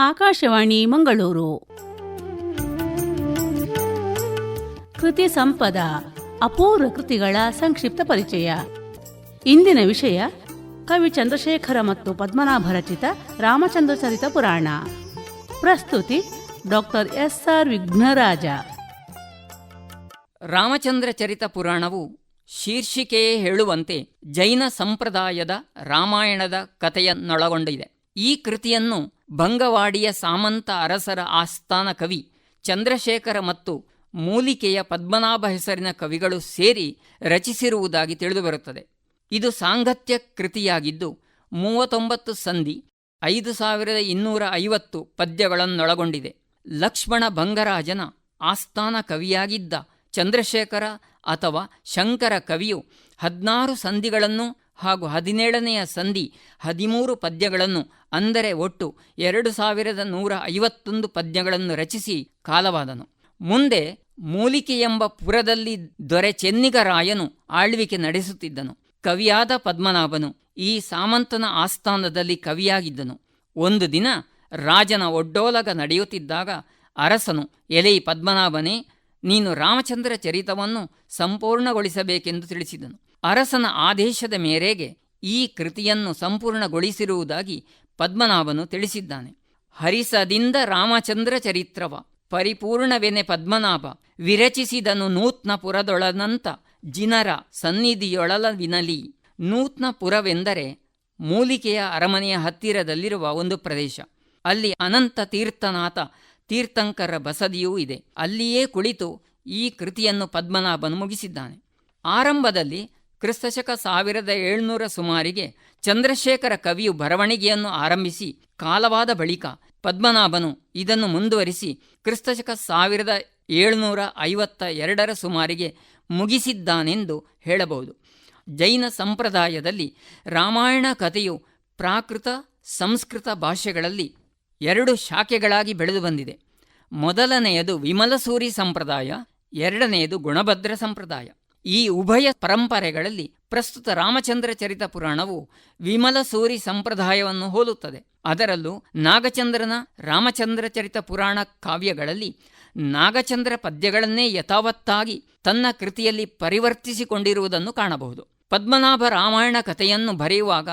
ಆಕಾಶವಾಣಿ ಮಂಗಳೂರು. ಕೃತಿ ಸಂಪದ, ಅಪೂರ್ವ ಕೃತಿಗಳ ಸಂಕ್ಷಿಪ್ತ ಪರಿಚಯ. ಇಂದಿನ ವಿಷಯ, ಕವಿ ಚಂದ್ರಶೇಖರ ಮತ್ತು ಪದ್ಮನಾಭ ರಚಿತ ರಾಮಚಂದ್ರ ಚರಿತ ಪುರಾಣ. ಪ್ರಸ್ತುತಿ, doctor S R Vighnaraja. Ramachandra Charita ಪುರಾಣವು ಶೀರ್ಷಿಕೆಯೇ ಹೇಳುವಂತೆ ಜೈನ ಸಂಪ್ರದಾಯದ ರಾಮಾಯಣದ ಕಥೆಯನ್ನೊಳಗೊಂಡಿದೆ. ಈ ಕೃತಿಯನ್ನು ಬಂಗವಾಡಿಯ ಸಾಮಂತ ಅರಸರ ಆಸ್ಥಾನ ಕವಿ ಚಂದ್ರಶೇಖರ ಮತ್ತು ಮೂಲಿಕೆಯ ಪದ್ಮನಾಭ ಹೆಸರಿನ ಕವಿಗಳು ಸೇರಿ ರಚಿಸಿರುವುದಾಗಿ ತಿಳಿದುಬರುತ್ತದೆ. ಇದು ಸಾಂಗತ್ಯ ಕೃತಿಯಾಗಿದ್ದು, ಮೂವತ್ತೊಂಬತ್ತು ಸಂಧಿ, ಐದು ಸಾವಿರದ ಇನ್ನೂರ ಐವತ್ತು ಪದ್ಯಗಳನ್ನೊಳಗೊಂಡಿದೆ. ಲಕ್ಷ್ಮಣ ಭಂಗರಾಜನ ಆಸ್ಥಾನ ಕವಿಯಾಗಿದ್ದ ಚಂದ್ರಶೇಖರ ಅಥವಾ ಶಂಕರ ಕವಿಯು ಹದಿನಾರು ಸಂಧಿಗಳನ್ನು ಹಾಗೂ ಹದಿನೇಳನೆಯ ಸಂಧಿ ಹದಿಮೂರು ಪದ್ಯಗಳನ್ನು, ಅಂದರೆ ಒಟ್ಟು ಎರಡು ಸಾವಿರದ ನೂರ ಐವತ್ತೊಂದು ಪದ್ಯಗಳನ್ನು ರಚಿಸಿ ಕಾಲವಾದನು. ಮುಂದೆ ಮೂಲಿಕೆ ಎಂಬ ಪುರದಲ್ಲಿ ದೊರೆ ಚೆನ್ನಿಗರಾಯನು ಆಳ್ವಿಕೆ ನಡೆಸುತ್ತಿದ್ದನು. ಕವಿಯಾದ ಪದ್ಮನಾಭನು ಈ ಸಾಮಂತನ ಆಸ್ಥಾನದಲ್ಲಿ ಕವಿಯಾಗಿದ್ದನು. ಒಂದು ದಿನ ರಾಜನ ಒಡ್ಡೋಲಗ ನಡೆಯುತ್ತಿದ್ದಾಗ ಅರಸನು, ಎಲೈ ಪದ್ಮನಾಭನೇ, ನೀನು ರಾಮಚಂದ್ರ ಚರಿತವನ್ನು ಸಂಪೂರ್ಣಗೊಳಿಸಬೇಕೆಂದು ತಿಳಿಸಿದನು. ಅರಸನ ಆದೇಶದ ಮೇರೆಗೆ ಈ ಕೃತಿಯನ್ನು ಸಂಪೂರ್ಣಗೊಳಿಸಿರುವುದಾಗಿ ಪದ್ಮನಾಭನು ತಿಳಿಸಿದ್ದಾನೆ. ಹರಿಸದಿಂದ ರಾಮಚಂದ್ರ ಚರಿತ್ರವ, ಪರಿಪೂರ್ಣವೆನೆ ಪದ್ಮನಾಭ, ವಿರಚಿಸಿದನು ನೂತ್ನ ಪುರದೊಳನಂತ ಜಿನರ ಸನ್ನಿಧಿಯೊಳಲವಿನಲಿ. ನೂತ್ನ ಪುರವೆಂದರೆ ಮೂಲಿಕೆಯ ಅರಮನೆಯ ಹತ್ತಿರದಲ್ಲಿರುವ ಒಂದು ಪ್ರದೇಶ. ಅಲ್ಲಿ ಅನಂತ ತೀರ್ಥನಾಥ ತೀರ್ಥಂಕರ ಬಸದಿಯೂ ಇದೆ. ಅಲ್ಲಿಯೇ ಕುಳಿತು ಈ ಕೃತಿಯನ್ನು ಪದ್ಮನಾಭನು ಮುಗಿಸಿದ್ದಾನೆ. ಆರಂಭದಲ್ಲಿ ಕ್ರಿಸ್ತಶಕ ಸಾವಿರದ ಏಳ್ನೂರ ಸುಮಾರಿಗೆ ಚಂದ್ರಶೇಖರ ಕವಿಯು ಬರವಣಿಗೆಯನ್ನು ಆರಂಭಿಸಿ ಕಾಲವಾದ ಬಳಿಕ ಪದ್ಮನಾಭನು ಇದನ್ನು ಮುಂದುವರಿಸಿ ಕ್ರಿಸ್ತಶಕ ಸಾವಿರದ ಏಳ್ನೂರ ಐವತ್ತ ಎರಡರ ಸುಮಾರಿಗೆ ಮುಗಿಸಿದ್ದಾನೆಂದು ಹೇಳಬಹುದು. ಜೈನ ಸಂಪ್ರದಾಯದಲ್ಲಿ ರಾಮಾಯಣ ಕಥೆಯು ಪ್ರಾಕೃತ ಸಂಸ್ಕೃತ ಭಾಷೆಗಳಲ್ಲಿ ಎರಡು ಶಾಖೆಗಳಾಗಿ ಬೆಳೆದು ಬಂದಿದೆ. ಮೊದಲನೆಯದು ವಿಮಲಸೂರಿ ಸಂಪ್ರದಾಯ, ಎರಡನೆಯದು ಗುಣಭದ್ರ ಸಂಪ್ರದಾಯ. ಈ ಉಭಯ ಪರಂಪರೆಗಳಲ್ಲಿ ಪ್ರಸ್ತುತ ರಾಮಚಂದ್ರ ಚರಿತ ಪುರಾಣವು ವಿಮಲಸೂರಿ ಸಂಪ್ರದಾಯವನ್ನು ಹೋಲುತ್ತದೆ. ಅದರಲ್ಲೂ ನಾಗಚಂದ್ರನ ರಾಮಚಂದ್ರ ಚರಿತ ಪುರಾಣ ಕಾವ್ಯಗಳಲ್ಲಿ ನಾಗಚಂದ್ರ ಪದ್ಯಗಳನ್ನೇ ಯಥಾವತ್ತಾಗಿ ತನ್ನ ಕೃತಿಯಲ್ಲಿ ಪರಿವರ್ತಿಸಿಕೊಂಡಿರುವುದನ್ನು ಕಾಣಬಹುದು. ಪದ್ಮನಾಭ ರಾಮಾಯಣ ಕಥೆಯನ್ನು ಬರೆಯುವಾಗ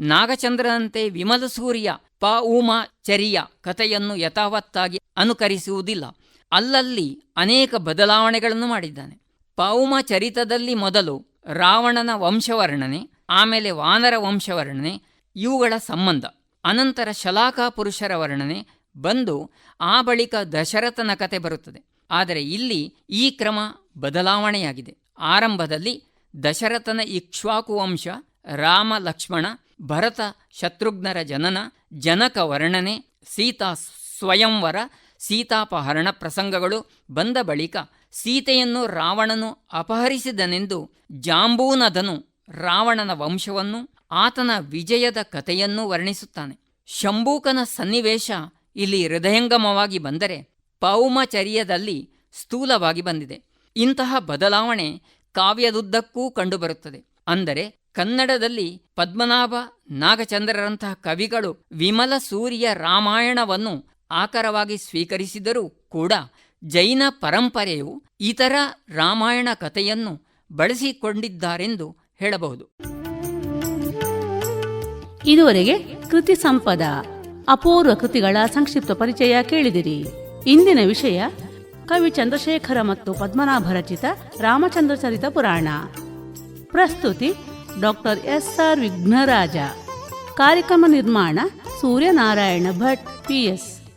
ನಾಗಚಂದ್ರನಂತೆ ವಿಮಲಸೂರಿಯ ಪ ಉಮಾ ಚರಿಯ ಕಥೆಯನ್ನು ಯಥಾವತ್ತಾಗಿ ಅನುಕರಿಸುವುದಿಲ್ಲ. ಅಲ್ಲಲ್ಲಿ ಅನೇಕ ಬದಲಾವಣೆಗಳನ್ನು ಮಾಡಿದ್ದಾನೆ. ಪೌಮ ಚರಿತದಲ್ಲಿ ಮೊದಲು ರಾವಣನ ವಂಶವರ್ಣನೆ, ಆಮೇಲೆ ವಾನರ ವಂಶವರ್ಣನೆ, ಇವುಗಳ ಸಂಬಂಧ. ಅನಂತರ ಶಲಾಕಾ ಪುರುಷರ ವರ್ಣನೆ ಬಂದು ಆ ಬಳಿಕ ದಶರಥನ ಕತೆ ಬರುತ್ತದೆ. ಆದರೆ ಇಲ್ಲಿ ಈ ಕ್ರಮ ಬದಲಾವಣೆಯಾಗಿದೆ. ಆರಂಭದಲ್ಲಿ ದಶರಥನ ಇಕ್ಷ್ವಾಕು ವಂಶ, ರಾಮ ಲಕ್ಷ್ಮಣ, ಭರತ ಶತ್ರುಘ್ನರ ಜನನ, ಜನಕ ವರ್ಣನೆ, ಸೀತಾ ಸ್ವಯಂವರ ಸೀತಾಪಹರಣ ಪ್ರಸಂಗಗಳು ಬಂದ ಬಳಿಕ ಸೀತೆಯನ್ನು ರಾವಣನು ಅಪಹರಿಸಿದನೆಂದು ಜಾಂಬೂನದನು ರಾವಣನ ವಂಶವನ್ನು ಆತನ ವಿಜಯದ ಕಥೆಯನ್ನು ವರ್ಣಿಸುತ್ತಾನೆ. ಶಂಭೂಕನ ಸನ್ನಿವೇಶ ಇಲ್ಲಿ ಹೃದಯಂಗಮವಾಗಿ ಬಂದರೆ ಪೌಮಚರ್ಯದಲ್ಲಿ ಸ್ಥೂಲವಾಗಿ ಬಂದಿದೆ. ಇಂತಹ ಬದಲಾವಣೆ ಕಾವ್ಯದುದ್ದಕ್ಕೂ ಕಂಡುಬರುತ್ತದೆ. ಅಂದರೆ ಕನ್ನಡದಲ್ಲಿ ಪದ್ಮನಾಭ ನಾಗಚಂದ್ರರಂತಹ ಕವಿಗಳು ವಿಮಲ ಸೂರ್ಯ ರಾಮಾಯಣವನ್ನು ಆಕರವಾಗಿ ಸ್ವೀಕರಿಸಿದರೂ ಕೂಡ ಜೈನ ಪರಂಪರೆಯು ಇತರ ರಾಮಾಯಣ ಕಥೆಯನ್ನು ಬಳಸಿಕೊಂಡಿದ್ದಾರೆಂದು ಹೇಳಬಹುದು. ಇದುವರೆಗೆ ಕೃತಿ ಸಂಪದ, ಅಪೂರ್ವ ಕೃತಿಗಳ ಸಂಕ್ಷಿಪ್ತ ಪರಿಚಯ ಕೇಳಿದಿರಿ. ಇಂದಿನ ವಿಷಯ ಕವಿ ಚಂದ್ರಶೇಖರ ಮತ್ತು ಪದ್ಮನಾಭ ರಚಿತ ರಾಮಚಂದ್ರ ಚರಿತ ಪುರಾಣ. ಪ್ರಸ್ತುತಿ ಡಾಕ್ಟರ್ ಎಸ್ ಆರ್ ವಿಘ್ನರಾಜ. ಕಾರ್ಯಕ್ರಮ ನಿರ್ಮಾಣ ಸೂರ್ಯನಾರಾಯಣ ಭಟ್ ಪಿಎಸ್